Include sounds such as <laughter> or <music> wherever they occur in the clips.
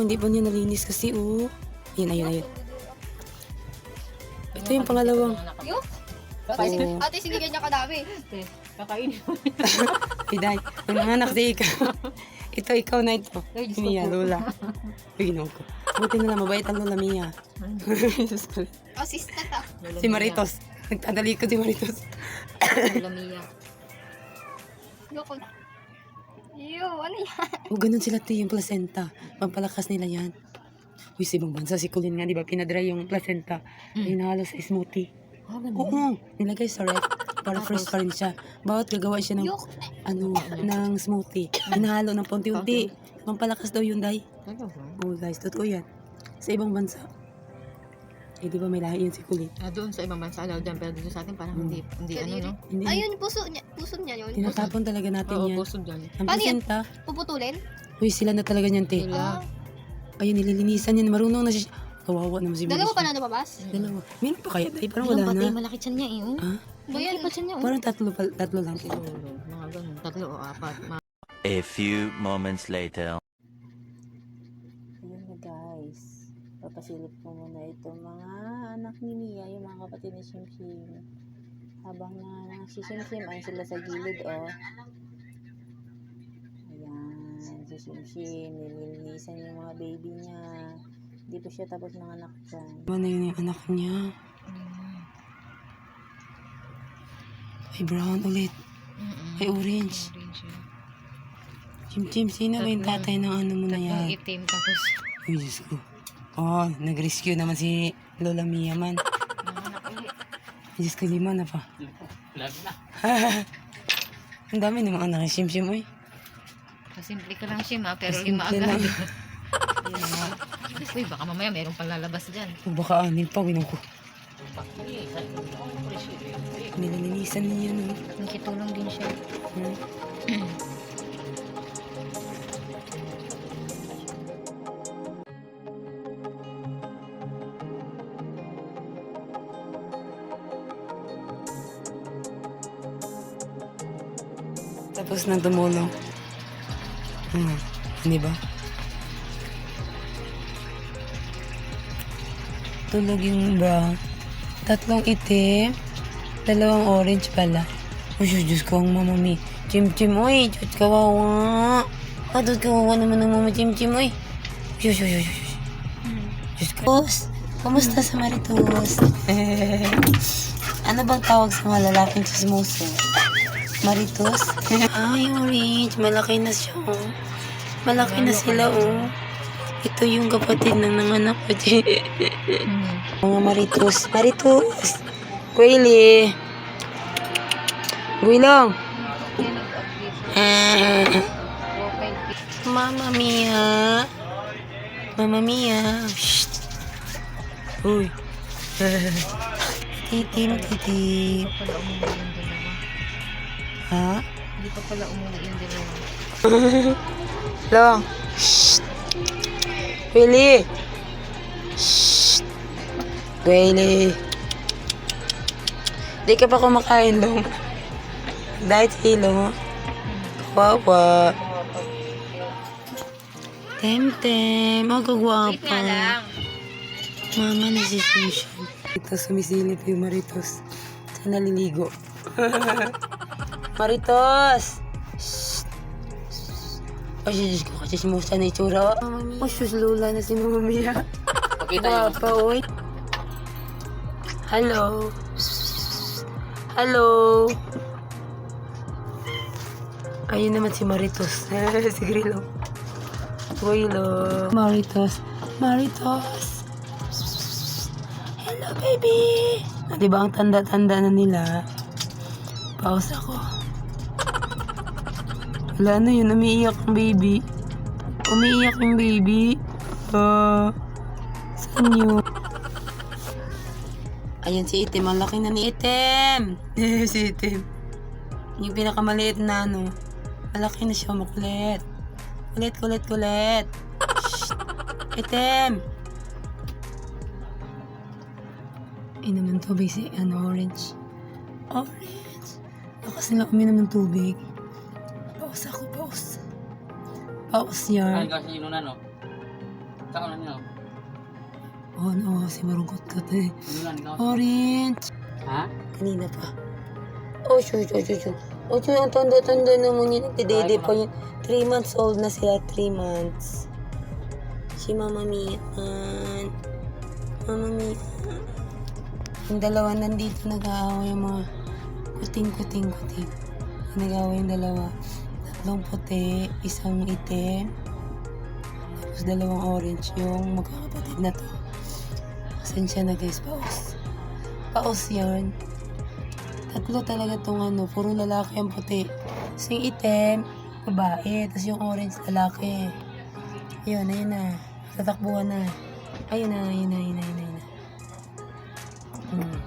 Hindi pa niya nalinis kasi, oh. Ayun, ayun, ayun. Ito yung pangalawang. Yup. Oo. Ate, sige ganyan kadami. Kakainin. Piday, <laughs> ang anak si ikaw. ito, ikaw na ito. Ay, Diyos ko Mia, po. Lola. Ginawa ko. Buti na lang, mabait ang Lola Mia. Diyos ko. Assistant ah. si Maritos. Nagtadali ko si Maritos. Lola Mia. Yoko. Ew, ano yan? O, ganun sila, te, yung placenta. Pampalakas nila yan. Uy, sa ibang bansa, si Colin nga, di ba, pinadry yung placenta. Mm. Ay, nahalo sa smoothie. Ah, ganun. Oo, nilagay sa ref. Para fresh pa rin siya. Bawat gagawa siya ng, Yuk. ano, ng smoothie. Hinahalo ng punti-unti. Pampalakas daw yun, day. Talaga? Oo, guys, totoo yan. Sa ibang bansa. Eh, di ba may lahi yun si Colin? Ah, doon sa ibang bansa allowed yan, pero dito sa atin parang Hmm. hindi, hindi ano, no? Hindi, Ayun, puso niya. Puso niya yun. Puso. tinatapon talaga natin Oo, yan. pusod yan. Ang Paano yan? Puputulin? uy, sila na talaga niyan, te. Sila. Ayun, nililinisan yan. Marunong na siya. Kawawa naman si Dalawa Maris. pa na lumabas? Dalawa. Meron pa kaya, day? Parang wala pati, na. malaki tiyan niya eh. Oh. Ha? Yan? Malaki pa tiyan niya, oh. Parang tatlo, pa- tatlo lang. Siguro, mga ganun. Tatlo o apat. A few moments later. Ayun na guys. Papasilip ko muna itong mga anak ni Mia, yung mga kapatid ni Shimshim. Habang na si Shimshim, ayun sila sa gilid, oh. Ayan, si Shimshim, nililinisan yung mga baby niya. Hindi pa siya tapos ng anak dyan. Ano yun yung anak niya? Ay, brown ulit. Ay, orange. Orange yun. Chim Chim, sino ba yung tatay ng ano mo na Tatlong yan? itim, tapos Uy, Diyos ko. Oh, nag-rescue naman si Lola Mia man. <laughs> Diyos ko, lima na pa. <laughs> Ang dami ng mga anak ni Shim Shim, uy. Kasimple ka lang siya, ma, pero lima agad. <laughs> Uy, baka mamaya mayroong palalabas dyan. O baka anin pa, winong ko. Nililinisan niya, no? Nakitulong din siya. Hmm. Tapos na tumulong. Hmm. Hindi ba? Tulog yung brown. Tatlong itim. Dalawang orange pala. Uy, Diyos, ko, ang mama mi. Chim Chim, uy, Diyos, kawawa. Ah, Diyos, kawawa naman ng mama Chim Chim, uy. Diyos, Diyos, Diyos, Diyos. Ko. Kamusta sa Maritos? <laughs> ano bang tawag sa mga lalaking chismoso? Maritos? <laughs> Ay, orange. Malaki na siya, oh. Malaki na sila, oh. Ito yung kapatid ng nanganak ko, Mga Maritos. Maritos! Quayle! Guilong! Ah, Mama Mia! Mama Mia! Shh! Uy! <laughs> titim, titim. Ha? Hindi pa pala umuwi yung dalawa. <laughs> Long! Shh! Willy! Shh! Willy! Di ka pa kumakain, Long. Si Long. Kawawa. Temtem. Ang nga kagwapa. Mama na si Susan. Ito sumisilip yung Maritos. Sa naliligo. <laughs> Maritos! Shh! Ay, Diyos ko, kasi simusta na itsura. Oh, sus, lula na si Mama Mia. Guwapa, oy. Hello. Hello. Ayun naman si Maritos. <laughs> si Grillo. Grillo. Maritos. Maritos. Hello, baby! Ah, di ba ang tanda-tanda na nila? Pause ako. Wala na yun, umiiyak ang baby. Umiiyak yung baby. Ah, saan yun? Ayan si Itim, ang laki na ni Itim. <laughs> si Itim. Yung pinakamaliit na ano. Malaki na siya, makulit. Kulit, kulit, kulit. Shh. Itim! Inom ng tubig si ano, orange. Orange. Lakas nila uminom ng tubig. Pause ako, pause. Pause yan. kasi yun na, no? Saan ka niyo? Oh, no, kasi marungkot ka eh. Ano ikaw? Orange. Ha? Kanina pa. Oh, sure, sure, sure, sure. Oh, sure, ang tanda-tanda naman yun. Nagdedede pa yun. Three months old na sila. Three months. Si Mama Mia. Mama Mia. Yung dalawa nandito nag-aaway yung mga kuting-kuting-kuting. Nag-aaway yung dalawa. Tatlong puti, isang itim, tapos dalawang orange yung magkakapatid na to. Saan siya na guys? Paus. Paus yun. Tatlo talaga tong ano, puro lalaki ang puti. Tapos yung itim, babae. Tapos yung orange, lalaki. Ayun, ayun na. Tatakbuhan na. Ayun na, ayun na, ayun na, ayun na. Ayun na. Hmm.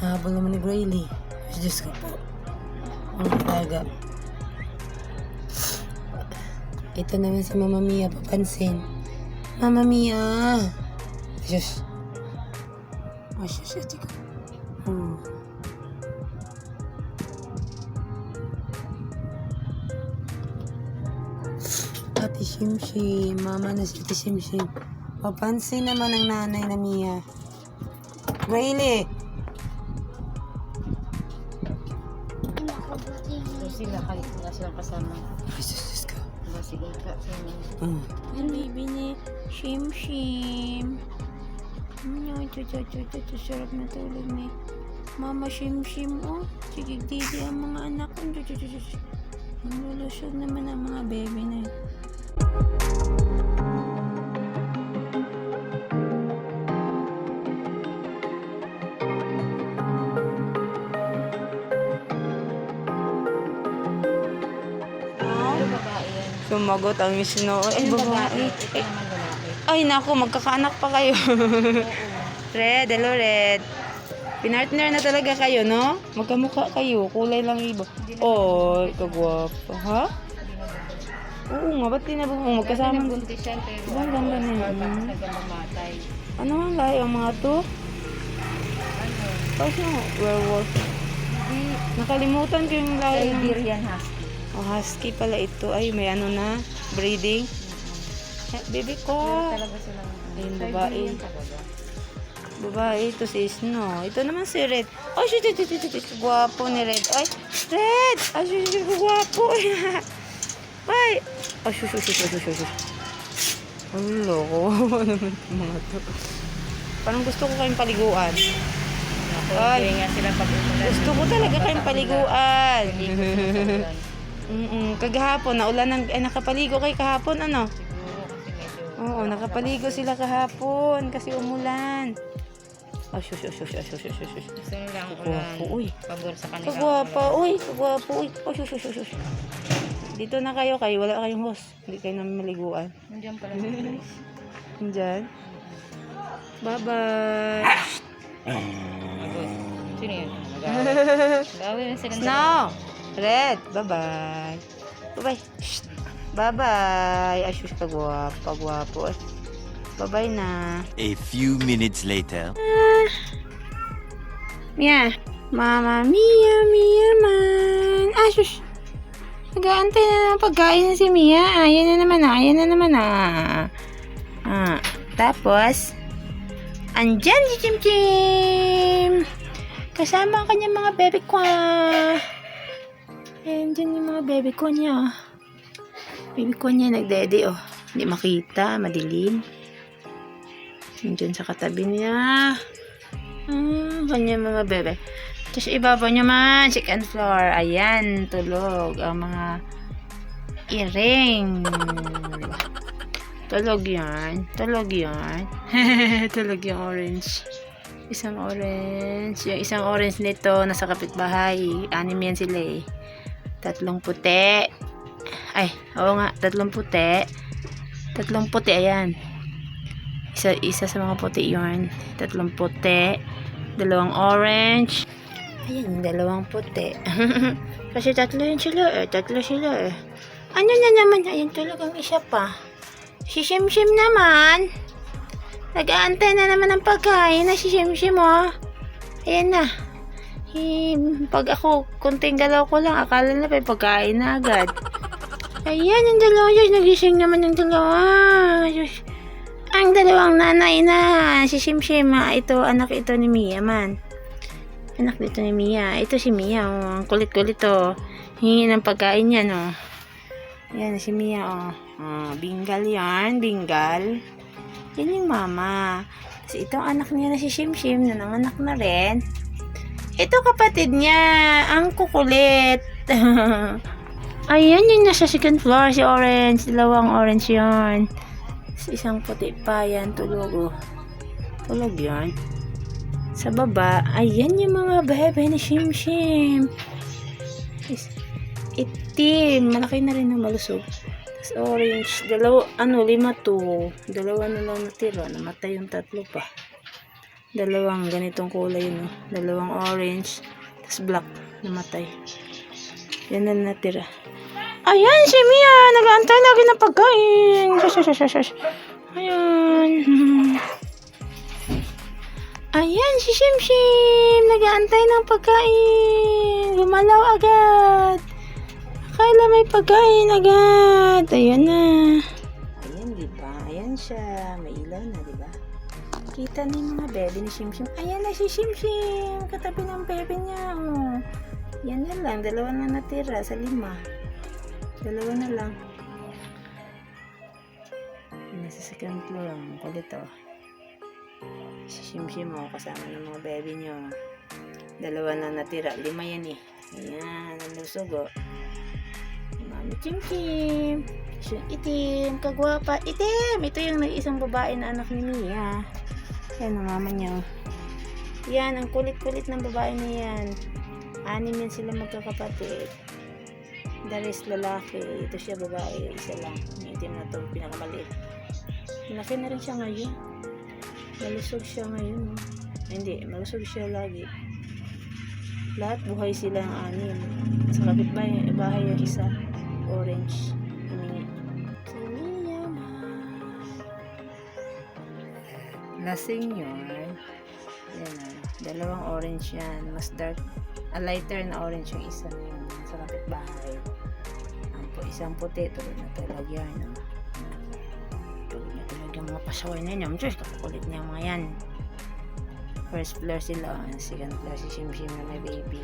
Nahabol naman ni Brayley. Diyos ko po. Ang talaga. Ito naman si Mama Mia, papansin. Mama Mia! Diyos. Oh, Diyos, ate ko. Hmm. Ate Shimshim, mama na si Ate Shimshim. Papansin naman ng nanay na Mia. Braille! Chuchu, sarap na tulog ni Mama Shim Shim, oh. Chigig-didi ang mga anak ko. Chuchu, chuchu, chuchu. Ang lulusog naman ang mga baby na yun. Sumagot ang snow. Ay, Yung babae. Ay, naku, magkakaanak pa kayo. <laughs> Red, hello, Red. Pinartner na talaga kayo, no? Magkamukha kayo. Kulay lang iba. Oh, kagwapo. Ha? Oo nga, ba't di na ba magkasama? Nagbuntis siya, pero Ang ganda na yun. Ano nga lahi ang mga to? Ano? Kasi werewolf. Nakalimutan ko yung lahi. Siberian Husky. Oh, husky pala ito. Ay, may ano na, breeding. Eh, baby ko. Meron talaga silang Ayun, babae. Siberian talaga. Babae, ito si Snow. Ito naman si Red. Ay, shit, shit, shit, shit, shit. Gwapo ni Red. Ay, Red! Ay, shit, shit, gwapo. Ay! Ay, shit, shit, shit, shit, shit, shit. Ang loko. naman itong mga to. Parang gusto ko kayong paliguan. Ako, Ay. nga sila. Gusto ko talaga kayong paliguan. Ulan. Mm kagahapon, naulan ng, eh, nakapaligo kay kahapon, ano? Oo, nakapaligo sila kahapon kasi umulan. Oh, shush, shush, shush, shush, shush, shush, shush. Gusto nilang ulan. Kagwapo, uy. Pabor sa kanila. Kagwapo, uy, kagwapo, uy. Oh, shush, shush, shush, shush. Dito na kayo, kayo. Wala kayong host. Hindi kayo namin maliguan. Nandiyan pala si Grace. Diyan. Bye-bye. Agos. Sino yun? Mag-away na silang Snow! Red, bye-bye. Bye-bye. Bye-bye. Ay, shush, kagwapo, kagwapo. Bye-bye na. A few minutes later. Mia. Mama Mia, Mia man. Ah, shush. Nag-aantay na ng pagkain si Mia. Ayan na naman ah. Ayan na naman ah. Ah. Tapos, andyan si Chim Chim. Kasama ang kanyang mga bebe ko ah. Ayan dyan yung mga bebe ko niya. Baby ko niya nagdede oh. Hindi makita, madilim. Andyan sa katabi niya. Ah, kanya mga bebe. Tapos ibabaw niya man, second floor. Ayan, tulog. Ang mga earring. Tulog yan. Tulog yan. <laughs> tulog yung orange. Isang orange. Yung isang orange nito, nasa kapitbahay. Anim yan sila eh. Tatlong puti. Ay, oo nga, tatlong puti. Tatlong puti, ayan. Isa, isa sa mga puti yun. Tatlong puti. Dalawang orange. Ayan, yung dalawang puti. <laughs> Kasi tatlo yun sila eh. Tatlo sila eh. Ano na naman? Ayan talagang isa pa. Si Shim-Shim naman. Nag-aantay na naman ng pagkain na si Shim-Shim oh. Ayan na. Eh, pag ako, kunting galaw ko lang, akala na pa pagkain na agad. Ayan, yung dalawa. Diyos, nagising naman yung dalawa. Diyos. Ang dalawang nanay na. Si Shimshim. ah, Ito, anak ito ni Mia man. Anak dito ni Mia. Ito si Mia. Oh. Ang kulit-kulit oh. Hingi ng pagkain yan oh. Yan si Mia oh. oh bingal yan. Bingal. Yan yung mama. Kasi ito anak niya na si Shimshim na nanganak na rin. Ito kapatid niya. Ang kukulit. <laughs> Ayan yung nasa second floor si Orange. Dalawang orange yon. Isang puti pa yan. Tulog oh. Tulog yan. Sa baba, ayan yung mga bebe ni Shim Shim. Itim. Malaki na rin na malusog. Tapos orange. Dalawa, ano, lima to. Dalawa na lang natira. Namatay yung tatlo pa. Dalawang ganitong kulay, no. Dalawang orange. Tapos black. Namatay. Yan na natira. Ayan, si Mia. Nag-aantay lagi ng pagkain. Shush, shush, shush, shush. Ayan. <laughs> Ayan, si Shim Shim. Nag-aantay ng pagkain. Gumalaw agad. Akala may pagkain agad. Ayan na. Ayan, di ba? Ayan siya. May ilaw na, di ba? Kita na yung mga bebe ni Shim Shim. Ayan na si Shim Shim. Katabi ng bebe niya. Oh. Yan na lang. Dalawa na natira sa lima. Dalawa na lang. Nasa second floor lang. Kulit oh. Si Shim Shim oh, kasama ng mga baby niyo. Dalawa na natira. Lima yan eh. Ayan, ang lusog oh. Mami Chim Chim. Siya itim, kagwapa. Itim! Ito yung nag-isang babae na anak ni Mia. Yan ang mama niya. oh. Yan, ang kulit-kulit ng babae niya yan. Anim yan sila magkakapatid. The rest lalaki. Ito siya babae. Isa lang. Yung itim na to. Pinakamaliit. Laki na rin siya ngayon. Malusog siya ngayon. Ay, Hindi, malusog siya lagi. Lahat buhay sila ang anim. Sa kapitbahay bahay yung isa. Orange. Humingi. Lasing yun. Yan ah. Dalawang orange yan. Mas dark. A lighter na orange yung isa na yun. Sa kapitbahay. Ang po, isang puti. Tulad na talaga yan. Tulad na talaga yung mga pasaway na yun. Diyos, kapakulit niya mga yan. First floor sila. Second floor si Shim Shim na may baby.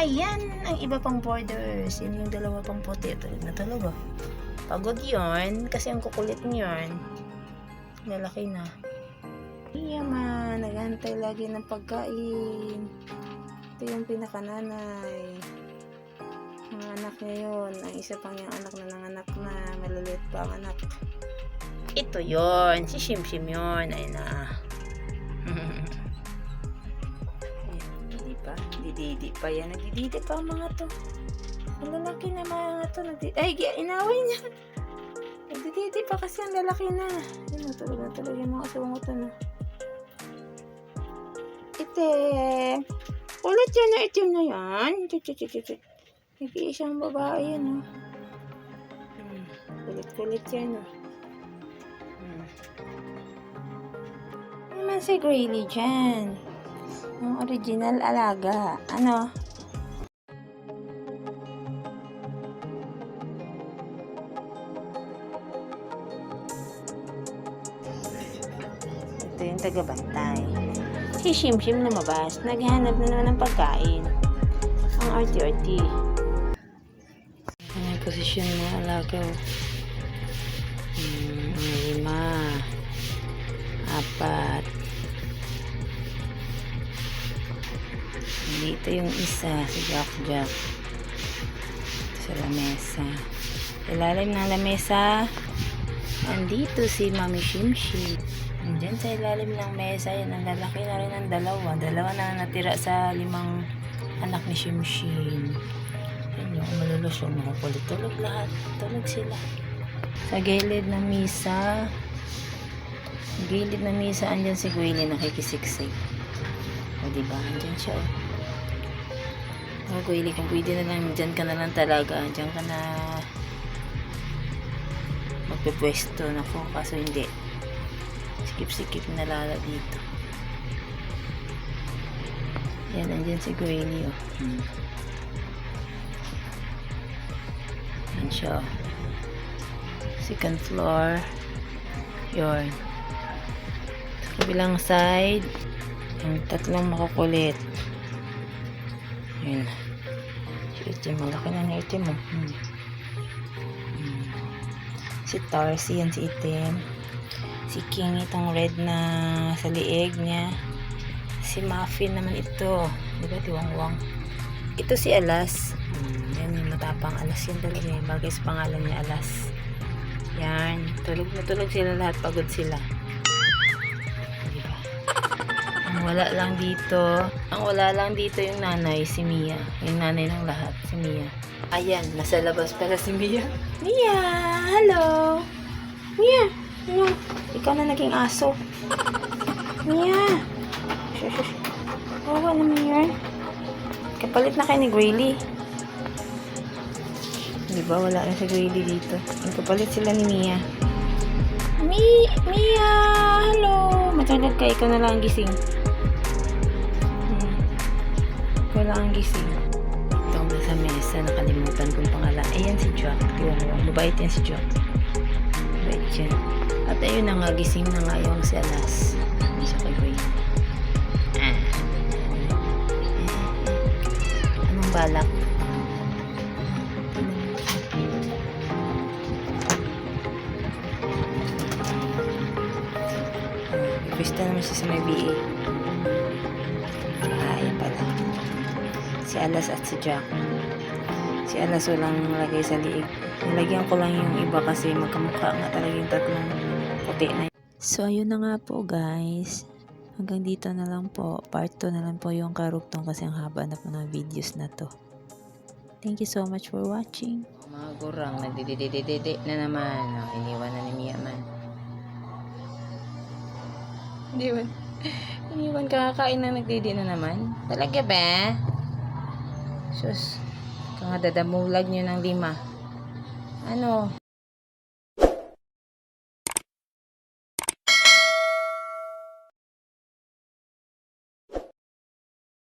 Ayan! Ang iba pang borders. Yan yung dalawa pang puti. Tulad na talaga. Pagod yun. Kasi ang kukulit niyon. Lalaki na. Iya man, naghantay lagi ng pagkain. Ito yung pinakananay. Ang anak niya yun. Ang isa pang yung anak na nanganak na. Maliliit pa ang anak. Ito yon Si Shim Shim yun. Ayun na. Ayan, Didi pa. Dididi pa yan. Nagdididi pa ang mga to. Ang lalaki na mga to. Nagdi- Ay, inaway niya. Nagdididi pa kasi ang lalaki na. Yan, natulog na talaga yung mga sungutan na. Itim. Ulit yan na itim na yan. Chut, chut, chut, chut. Nag-iisang babae yan, oh. Hmm. Kulit-kulit yan, oh. Hmm. Ano naman si Grayley dyan? Yung original alaga. Ano? Ito yung tagabantay. Si Shim Shim lumabas. Naghahanap na naman ng pagkain. Ang arty-arty. Posisyon mo, alaga? oh? Hmm, lima. Apat. Dito yung isa, si Jack Jack. Sa lamesa. Ilalim ng lamesa. Andito si Mami Shim Shim. Diyan sa ilalim ng mesa, yan ang lalaki na rin ng dalawa. Dalawa na natira sa limang anak ni Shim Shim. Yan yung malulusog, mga kulit. Tulog lahat. Tulog sila. Sa gilid ng misa, gilid ng misa, andyan si Gwili nakikisiksik. O diba, andyan siya. O Gwili, kung pwede na lang, dyan ka na lang talaga. Dyan ka na magpipwesto na ko. Kaso hindi. Sikip-sikip na lala dito. Yan, andyan si Gwili. Oh. Hmm. Siya. oh. Second floor. Yun. Kabilang side. Yung tatlong makukulit. Yun. Itim. Malaki na na itim mo. Hmm. Hmm. Si Tarsi. Yan si itim. Si King itong red na sa liig niya. Si Muffin naman ito. Di ba? Tiwangwang. Ito si Alas. Hmm, yan yung matapang Alas yan talaga. Yung bagay sa pangalan niya Alas. Yan. Tulog na tulog sila lahat. Pagod sila. Di ba? Ang wala lang dito. Ang wala lang dito yung nanay, si Mia. Yung nanay ng lahat, si Mia. Ayan, nasa labas pala si Mia. Mia! Hello! Mia! Ano? Ikaw na naging aso. Mia! Shush, shush. Wawa naman yun. Kapalit na kayo ni Grayley. Di ba? Wala na si Grayley dito. Ang kapalit sila ni Mia. Mi Mia! Hello! Matulog ka. Ikaw na lang ang gising. Hmm. Ikaw lang ang gising. Ito ang sa mesa. Nakalimutan kong pangalan. Ayan si Jack. Tiwan mo. Mabait yan si Jack. Mabait yan. At ayun na nga. Gising na nga yung si Alas. Hindi siya kay Grayley. Ah. Anong balak? Gusto naman siya sa may BA. Ah, ayan pala. Si Alas at si Jack. Si Alas walang lagay sa liig. Nilagyan ko lang yung iba kasi magkamukha nga talaga yung tatlong puti na So, ayun na nga po guys. Hanggang dito na lang po. Part 2 na lang po yung karugtong kasi ang haba na po ng videos na to. Thank you so much for watching. Mga gurang, nagdidididididi na naman. Oh, iniwan na ni Mia man. Iniwan. Iniwan kakakain na nagdidi na naman. Talaga ba? Sus. Kanga dadamulag nyo ng lima. Ano?